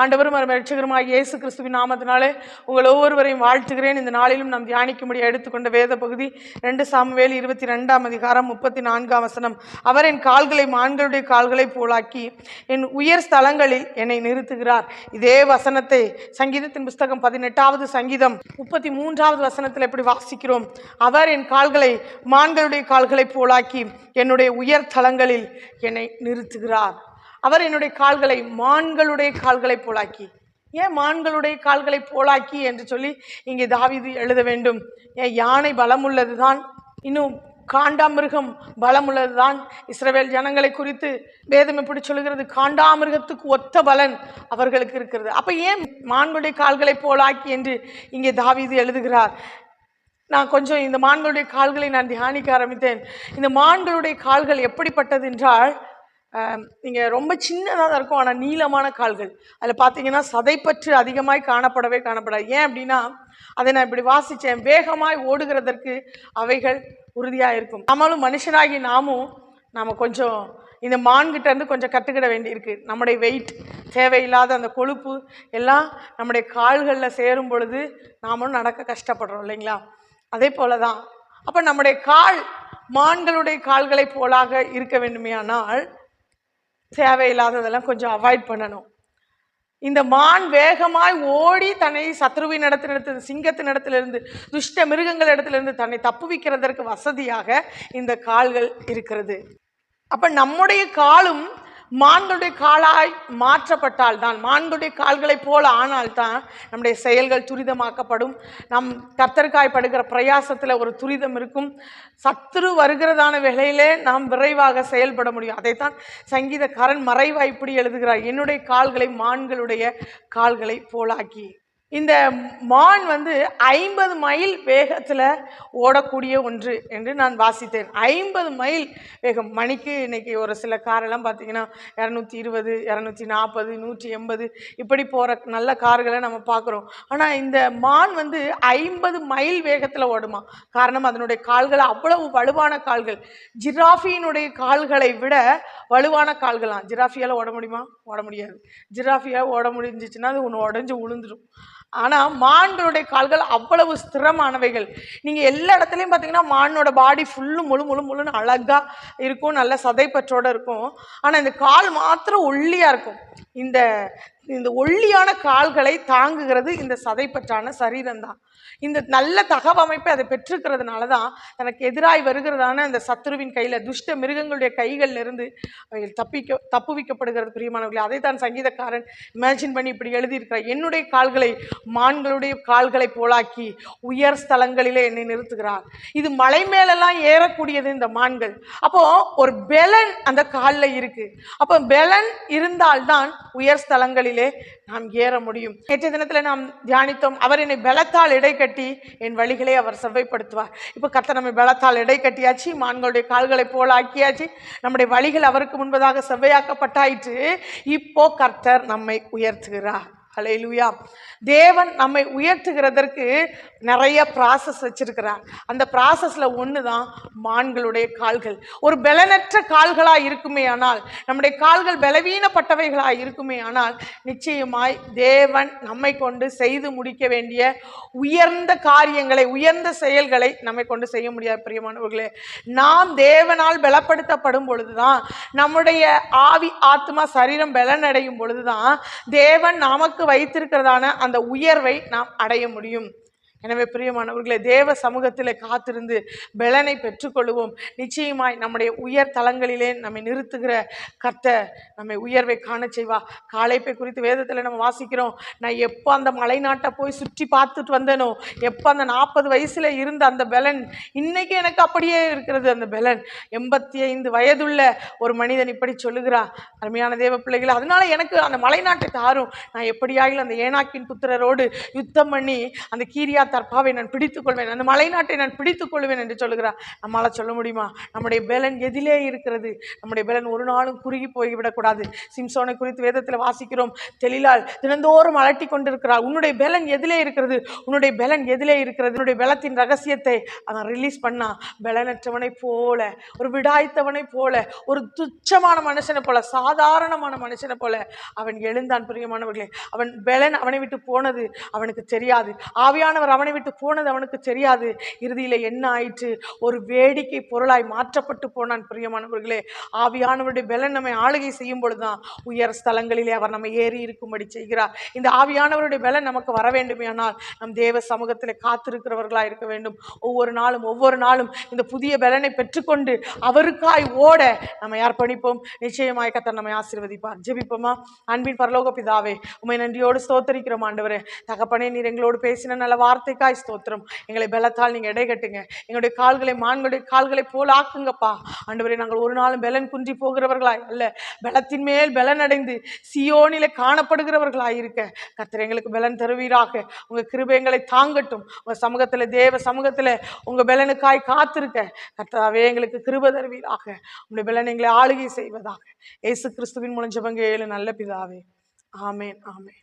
ஆண்டவரும் ரட்சகருமாய் இயேசு கிறிஸ்துவின் நாமத்தினாலே உங்கள் ஒவ்வொருவரையும் வாழ்த்துகிறேன். இந்த நாளிலும் நாம் தியானிக்கும்படி எடுத்துக்கொண்ட வேத பகுதி ரெண்டு சாமுவேல் இருபத்தி ரெண்டாம் அதிகாரம் முப்பத்தி நான்காம் வசனம். அவர் என் கால்களை மான்களுடைய கால்களை போலாக்கி என் உயர் ஸ்தலங்களில் என்னை நிறுத்துகிறார். இதே வசனத்தை சங்கீதத்தின் புஸ்தகம் பதினெட்டாவது சங்கீதம் முப்பத்தி மூன்றாவது வசனத்தில் எப்படி வாசிக்கிறோம்? அவர் என் கால்களை மான்களுடைய கால்களை போலாக்கி என்னுடைய உயர் தலங்களில் என்னை நிறுத்துகிறார். அவர் என்னுடைய கால்களை மான்களுடைய கால்களை போலாக்கி. ஏன் மான்களுடைய கால்களை போலாக்கி என்று சொல்லி இங்கே தாவீது எழுத வேண்டும். ஏன் யானை பலமுள்ளது தான் இன்னும் காண்டாமிருகம் பலமுள்ளது தான் இஸ்ரவேல் ஜனங்களை குறித்து வேதம் எப்படி சொல்லுகிறது காண்டாமிருகத்துக்கு ஒத்த பலன் அவர்களுக்கு இருக்கிறது. அப்போ ஏன் மான்களுடைய கால்களை போலாக்கி என்று இங்கே தாவீது எழுதுகிறார்? நான் கொஞ்சம் இந்த மான்களுடைய கால்களை நான் தியானிக்க ஆரம்பித்தேன். இந்த மான்களுடைய கால்கள் எப்படிப்பட்டது என்றால் நீங்கள் ரொம்ப சின்னதாக தான் இருக்கும் ஆனால் நீளமான கால்கள். அதில் பார்த்தீங்கன்னா சதைப்பற்று அதிகமாய் காணப்படவே காணப்படாது. ஏன் அப்படின்னா அதை நான் இப்படி வாசித்தேன் வேகமாய் ஓடுகிறதற்கு அவைகள் உறுதியாக இருக்கும். நம்மளும் மனுஷனாகி நாமும் நாம் கொஞ்சம் இந்த மான்கிட்ட இருந்து கொஞ்சம் கற்றுக்கிட வேண்டியிருக்கு. நம்முடைய வெயிட் தேவையில்லாத அந்த கொழுப்பு எல்லாம் நம்முடைய கால்களில் சேரும் பொழுது நாமளும் நடக்க கஷ்டப்படுறோம் இல்லைங்களா? அதே போல தான் அப்போ நம்முடைய கால் மான்களுடைய கால்களை போலாக இருக்க வேண்டுமையானால் தேவையில்லாததெல்லாம் கொஞ்சம் அவாய்ட் பண்ணணும். இந்த மான் வேகமாய் ஓடி தன்னை சத்ருவின் இடத்திலிருந்து சிங்கத்தின் இடத்திலிருந்து துஷ்ட மிருகங்கள் இடத்திலிருந்து தன்னை தப்புவிக்கிறதற்கு வசதியாக இந்த கால்கள் இருக்கிறது. அப்போ நம்முடைய காலும் மான்களுடைய காலாய் மாற்றப்பட்டால் தான் மான்களுடைய கால்களைப் போல ஆனால்தான் நம்முடைய செயல்கள் துரிதமாக்கப்படும். நம் கத்தர்காய்ப்படுகிற பிரயாசத்தில் ஒரு துரிதம் இருக்கும். சத்துரு வருகிறதான வேளையிலே நாம் விரைவாக செயல்பட முடியும். அதைத்தான் சங்கீதக்காரன் மறைவா இப்படி எழுதுகிறார். என்னுடைய கால்களை மான்களுடைய கால்களை போலாக்கி. இந்த மான் வந்து ஐம்பது மைல் வேகத்தில் ஓடக்கூடிய ஒன்று என்று நான் வாசித்தேன். ஐம்பது மைல் வேகம். மணிக்கு இன்னைக்கு ஒரு சில காரெல்லாம் பார்த்தீங்கன்னா இரநூத்தி இருபது இரநூத்தி நாற்பது நூற்றி எண்பது இப்படி போகிற நல்ல கார்களை நம்ம பார்க்குறோம். ஆனால் இந்த மான் வந்து ஐம்பது மைல் வேகத்தில் ஓடுமா? காரணம் அதனுடைய கால்கள் அவ்வளவு வலுவான கால்கள். ஜிராஃபியினுடைய கால்களை விட வலுவான கால்களாம் ஜிராஃபியால் ஓட முடியுமா? ஓட முடியாது. ஜிராஃபியால் ஓட முடிஞ்சிச்சுன்னா அது ஒன்று உடஞ்சி விழுந்துடும் ஆனால் மான்களுடைய கால்கள் அவ்வளவு ஸ்திரமானவைகள். நீங்கள் எல்லா இடத்துலையும் பார்த்தீங்கன்னா மானோட பாடி ஃபுல்லு முழு முழு முழுன்னு அழகாக இருக்கும் நல்ல சதைப்பற்றோடு இருக்கும். ஆனால் இந்த கால் மாத்திரம் ஒல்லியாக இருக்கும். இந்த இந்த ஒல்லியான கால்களை தாங்குகிறது இந்த சதைப்பற்றான சரீரம்தான். இந்த நல்ல தகவமைப்பை அதை பெற்றிருக்கிறதுனால தான் தனக்கு எதிராய் வருகிறதான அந்த சத்ருவின் கையில் துஷ்ட மிருகங்களுடைய கைகளில் இருந்து அவைகள் தப்பிக்க தப்புவிக்கப்படுகிறது பிரியமானவர்களே. அதை தான் சங்கீதக்காரன் இமேஜின் பண்ணி இப்படி எழுதியிருக்கிறார். என்னுடைய கால்களை மான்களுடைய கால்களை போலாக்கி உயர் ஸ்தலங்களிலே என்னை நிறுத்துகிறார். இது மலை மேலெல்லாம் ஏறக்கூடியது இந்த மான்கள். அப்போ ஒரு பெலன் அந்த காலில் இருக்கு. அப்போ பெலன் இருந்தால்தான் உயர் ஸ்தலங்களிலே நாம் ஏற முடியும். நேற்றைய தினத்தில் நாம் தியானித்தோம் அவர் என்னை பலத்தால் இடை கட்டி என் வழிகளை அவர் செவ்வைப்படுத்துவார். இப்போ கர்த்தர் நம்மை பலத்தால் இடை கட்டியாச்சு மான்களுடைய கால்களை போல ஆக்கியாச்சு நம்முடைய வழிகள் அவருக்கு முன்பதாக செவ்வையாக்கப்பட்டாயிற்று இப்போ கர்த்தர் நம்மை உயர்த்துகிறார். ஹலையிலுயா தேவன் நம்மை உயர்த்துகிறதற்கு நிறைய ப்ராசஸ் வச்சிருக்கிறார். அந்த ப்ராசஸில் ஒன்று தான் மான்களுடைய கால்கள். ஒரு பலனற்ற கால்களாக இருக்குமே ஆனால் நம்முடைய கால்கள் பலவீனப்பட்டவைகளாக இருக்குமே ஆனால் நிச்சயமாய் தேவன் நம்மை கொண்டு செய்து முடிக்க வேண்டிய உயர்ந்த காரியங்களை உயர்ந்த செயல்களை நம்மை கொண்டு செய்ய முடியாது பிரியமானவர்களே. நாம் தேவனால் பலப்படுத்தப்படும் பொழுதுதான் நம்முடைய ஆவி ஆத்மா சரீரம் பலனடையும் பொழுதுதான் தேவன் நமக்கு வைத்திருக்கிறதான அந்த உயர்வை நாம் அடைய முடியும். எனவே பிரியமானவர்களை தேவ சமூகத்தில் காத்திருந்து பலனை பெற்றுக்கொள்வோம் நிச்சயமாய் நம்முடைய உயர் தலங்களிலே நம்மை நிறுத்துகிற கத்தை நம்மை உயர்வை காண செய்வா. காலைப்பை குறித்து வேதத்தில் நம்ம வாசிக்கிறோம். நான் எப்போ அந்த மலைநாட்டை போய் சுற்றி பார்த்துட்டு வந்தேனோ எப்போ அந்த நாற்பது வயசில் இருந்த அந்த பலன் இன்னைக்கு எனக்கு அப்படியே இருக்கிறது அந்த பலன். எண்பத்தி ஐந்து வயதுள்ள ஒரு மனிதன் இப்படி சொல்லுகிறான் அருமையான தேவ பிள்ளைகள் அதனால எனக்கு அந்த மலைநாட்டை தாரும். நான் எப்படியாகிலும் அந்த ஏனாக்கின் புத்திரரோடு யுத்தம் பண்ணி அந்த கீரியா தற்பாவை நான் பிடித்துக் கொள்வேன் அந்த மலைநாட்டை நான் பிடித்துக் கொள்வேன் என்று சொல்லுகிறார். நம்மளால் சொல்ல முடியுமா? நம்முடைய பலன் எதிலே இருக்கிறது. நம்முடைய பலன் ஒரு நாளும் குறுகி போய்விடக்கூடாது. சிம்சோனை குறித்து வேதத்தில் வாசிக்கிறோம். தெளிலால் தினந்தோறும் அலட்டி கொண்டிருக்கிறார். உன்னுடைய பலன் எதிலே இருக்கிறது. உன்னுடைய பலன் எதிலே இருக்கிறது. உன்னுடைய பலத்தின் ரகசியத்தை அவன் ரிலீஸ் பண்ணா பலனற்றவனை போல ஒரு விடாய்த்தவனை போல ஒரு துச்சமான மனுஷனை போல சாதாரணமான மனுஷனை போல அவன் எழுந்தான். பிரியமானவர்களே அவன் பலன் அவனை விட்டு போனது அவனுக்கு தெரியாது. ஆவியானவர் அவனை விட்டு போனது அவனுக்கு தெரியாது. இறுதியில் என்ன ஆயிற்று? ஒரு வேடிக்கை பொருளாய் மாற்றப்பட்டு போனான் பிரியமானவர்களே. ஆவியானவருடைய பலன் நம்மை ஆளுகை செய்யும் பொழுதுதான் உயர் ஸ்தலங்களிலே அவர் நம்மை ஏறி இருக்கும்படி செய்கிறார். இந்த ஆவியானவருடைய பலன் நமக்கு வர வேண்டுமேயானால் நம் தேவ சமூகத்தில் காத்திருக்கிறவர்களாக இருக்க வேண்டும். ஒவ்வொரு நாளும் ஒவ்வொரு நாளும் இந்த புதிய பலனை பெற்றுக்கொண்டு அவருக்காய் ஓட நம்ம அர்ப்பணிப்போம். நிச்சயமாய் கத்தர் நம்மை ஆசீர்வதிப்பார். ஜெபிப்போமா? அன்பின் பரலோக பிதாவே உமை நன்றியோடு ஸ்தோத்தரிக்கிறோம் ஆண்டவரே. தகப்பனே நீர் எங்களோடு பேசின நல்ல வார்த்தைக்காய் ஸ்தோத்திரம். எங்களை பலத்தால் நீங்கள் எடை கட்டுங்க. எங்களுடைய கால்களை மான்களுடைய கால்களை போல் ஆக்குங்கப்பா. ஆண்டவரை நாங்கள் ஒரு நாளும் பலன் குன்றி போகிறவர்களாய் அல்ல. பலத்தின் மேல் பலன் அடைந்து சியோனில காணப்படுகிறவர்களாய் இருக்க. கத்திர எங்களுக்கு பலன் தருவீராக. உங்க கிருபை எங்களை தாங்கட்டும். உங்க சமூகத்தில் தேவ சமூகத்தில் உங்க பலனுக்காய் காத்திருக்க. கர்த்தாவே எங்களுக்கு கிருப தருவீராக. உங்களுடைய பலன் எங்களை ஆளுகை செய்வதாக. இயேசு கிறிஸ்துவின் மூலம் ஏழு நல்ல பிதாவே. ஆமேன் ஆமேன்.